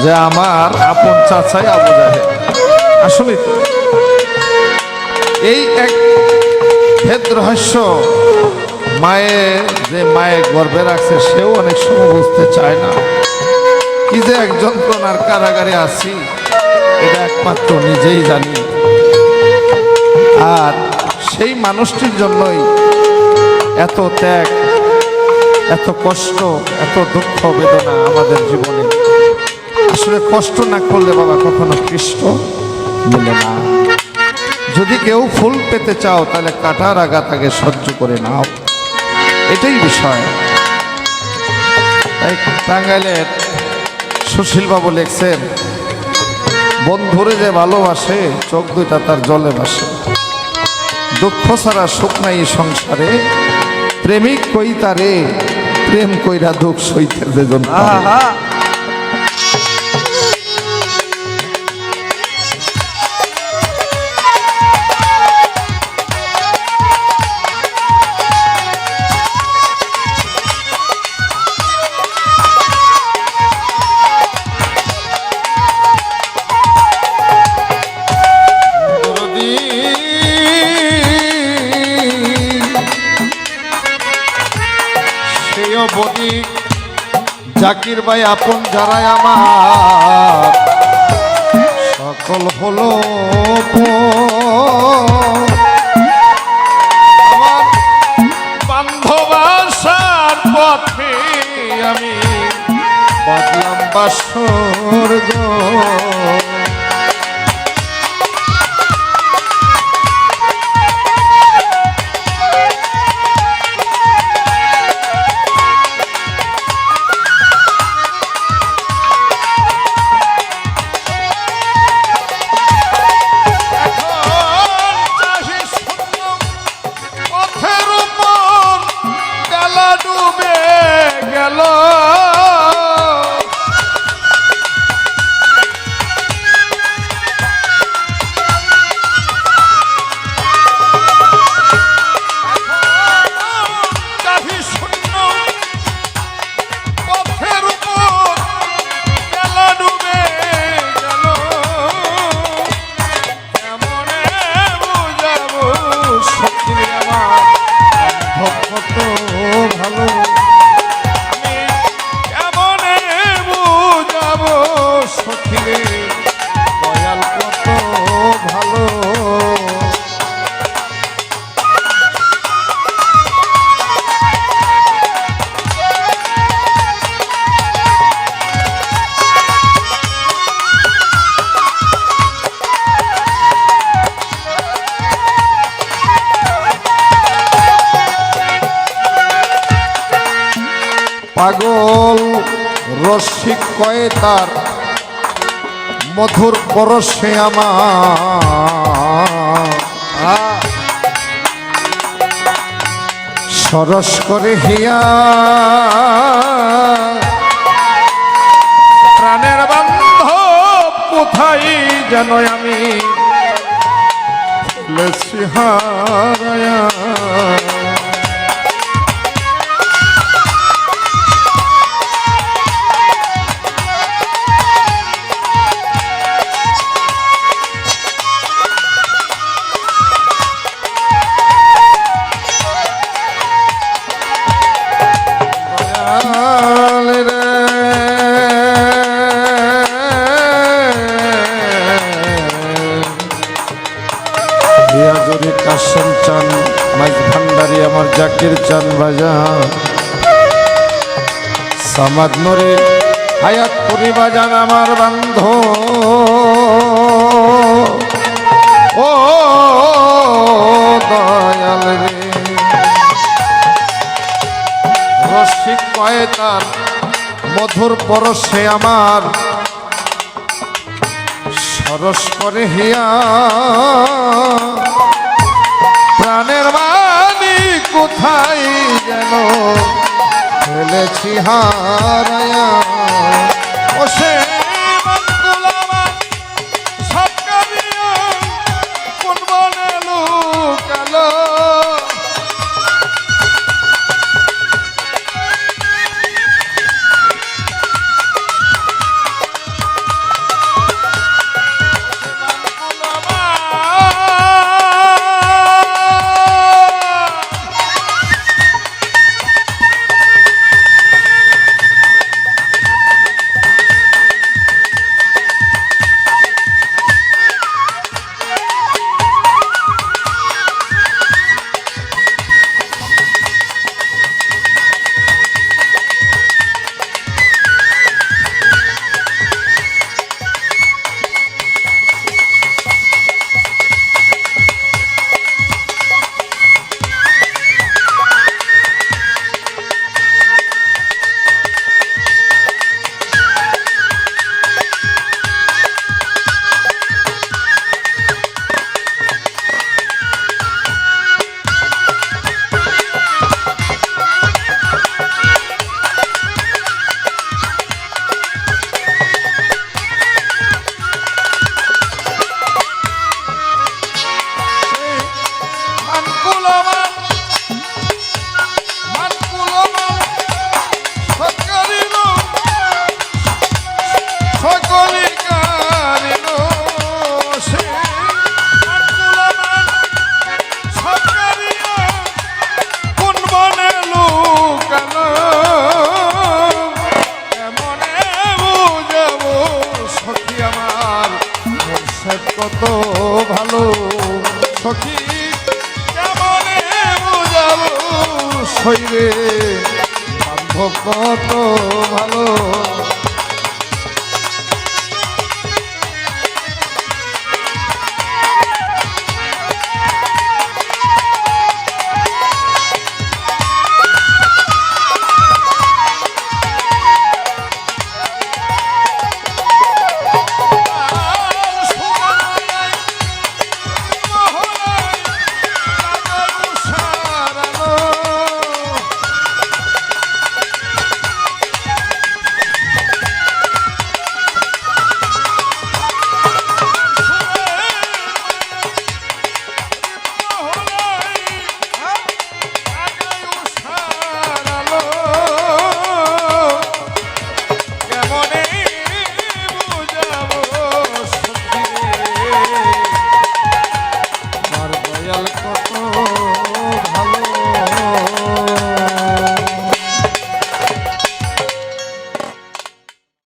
যে আমার আপন চাচাই আবু জাহেদ আসলে। এই এক ভেদ রহস্য মায়ে যে মায়ে গর্বে রাখছে, সেও অনেক সময় বুঝতে চায় না। কি যে এক যন্ত্রণার কারাগারে আছি, এটা একমাত্র নিজেই জানি। আর সেই মানুষটির জন্যই এত ত্যাগ, এত কষ্ট, এত দুঃখ, বেদনা আমাদের জীবনে। আসলে কষ্ট না করলে বাবা কখনো কৃষ্ণ মিলে না। যদি কেউ ফুল পেতে চাও, তাহলে কাটার আগা তাকে সহ্য করে নাও। এটাই বিষয়। তাই টাঙ্গাইলের সুশীল বাবু লিখছেন, বন্ধুরে যে ভালোবাসে, চোখ দুইটা তার জলে বাসে দুঃখ ছাড়া সুখ নাই সংসারে, প্রেমিক কই তারে প্রেম কইরা দুঃখ সইতে যেজন সেই বদি জাকির ভাই আপন যারাই আমার সকল হলো বান্ধবাসার পথে আমি বাদলাম বাসর Love. পাগল রসিক কয়ে তার মধুর পরশে আমার। সরস করে হিয়া। প্রাণের বান্ধব কোথায় যেন আমি? হারায়া কাশম চান মাইজ ভান্ডারি আমার জাকির চান বাজা। সামাদ নরে হায়াত পুরি বাজান আমার বান্ধ। ও দয়াল রে। রসিক কয়ে তার মধুর পরশে আমার। সরস করে হিয়া। ফেলেছি সাহেব কত ভালো সখী। কেমনে বুঝাবো শৈরে কত ভালো